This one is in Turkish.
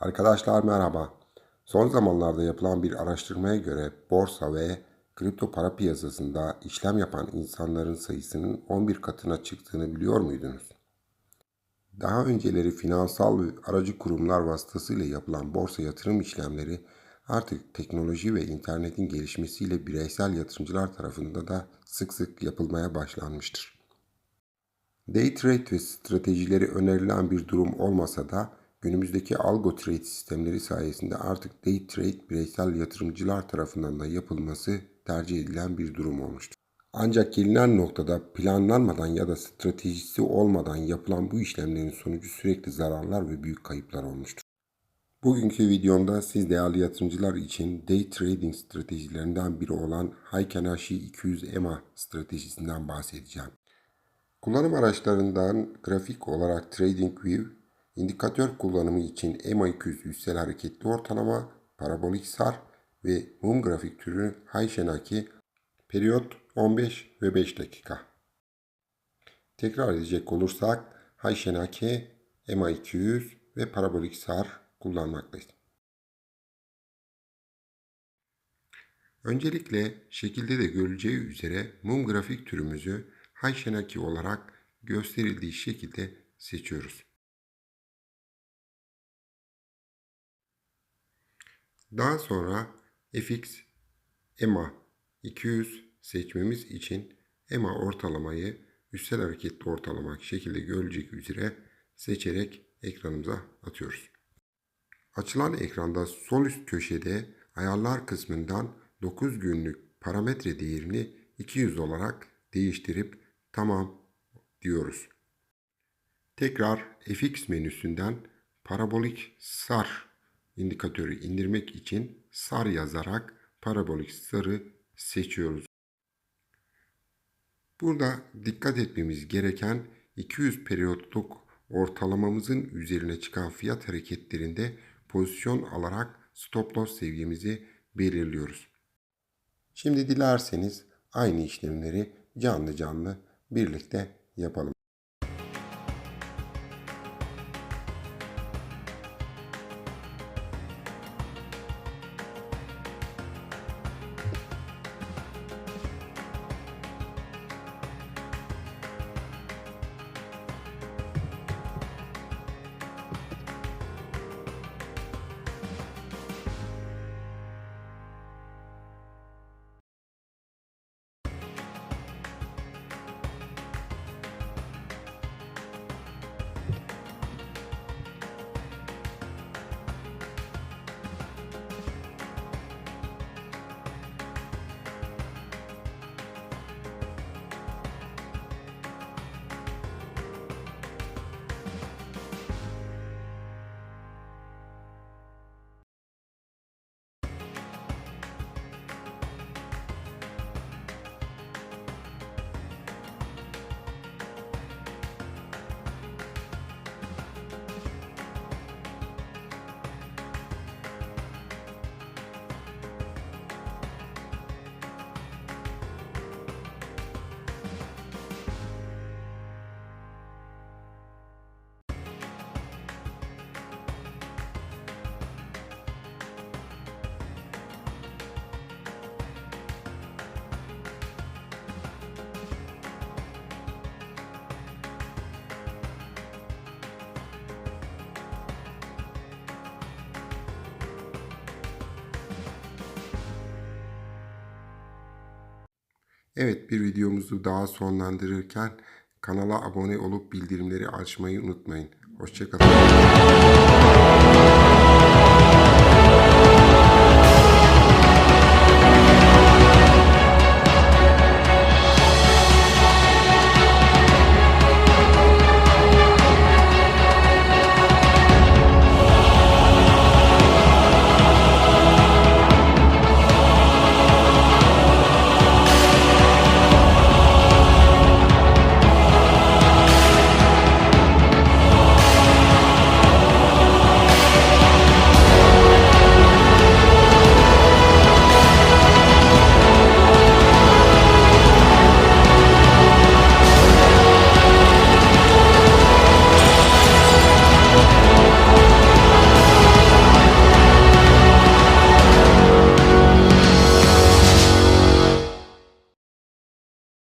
Arkadaşlar merhaba. Son zamanlarda yapılan bir araştırmaya göre borsa ve kripto para piyasasında işlem yapan insanların sayısının 11 katına çıktığını biliyor muydunuz? Daha önceleri finansal ve aracı kurumlar vasıtasıyla yapılan borsa yatırım işlemleri artık teknoloji ve internetin gelişmesiyle bireysel yatırımcılar tarafından da sık sık yapılmaya başlanmıştır. Day trade ve stratejileri önerilen bir durum olmasa da günümüzdeki algo trade sistemleri sayesinde artık day trade bireysel yatırımcılar tarafından da yapılması tercih edilen bir durum olmuştur. Ancak gelinen noktada planlanmadan ya da stratejisi olmadan yapılan bu işlemlerin sonucu sürekli zararlar ve büyük kayıplar olmuştur. Bugünkü videomda siz değerli yatırımcılar için day trading stratejilerinden biri olan Heikenhashi 200 EMA stratejisinden bahsedeceğim. Kullanım araçlarından grafik olarak TradingView, indikatör kullanımı için EMA 200 üstel hareketli ortalama, parabolik sar ve mum grafik türü Heishenaki, periyot 15 ve 5 dakika. Tekrar edecek olursak Heishenaki, EMA 200 ve parabolik sar kullanmaktayız. Öncelikle şekilde de görüleceği üzere mum grafik türümüzü Heishenaki olarak gösterildiği şekilde seçiyoruz. Daha sonra fx EMA 200 seçmemiz için EMA ortalamayı üstel hareketli ortalama şekilde görülecek üzere seçerek ekranımıza atıyoruz. Açılan ekranda sol üst köşede ayarlar kısmından 9 günlük parametre değerini 200 olarak değiştirip tamam diyoruz. Tekrar FX menüsünden parabolik sar indikatörü indirmek için sar yazarak parabolik sarı seçiyoruz. Burada dikkat etmemiz gereken 200 periyotluk ortalamamızın üzerine çıkan fiyat hareketlerinde pozisyon alarak stop loss seviyemizi belirliyoruz. Şimdi dilerseniz aynı işlemleri canlı canlı birlikte yapalım. Evet bir videomuzu daha sonlandırırken kanala abone olup bildirimleri açmayı unutmayın. Hoşçakalın.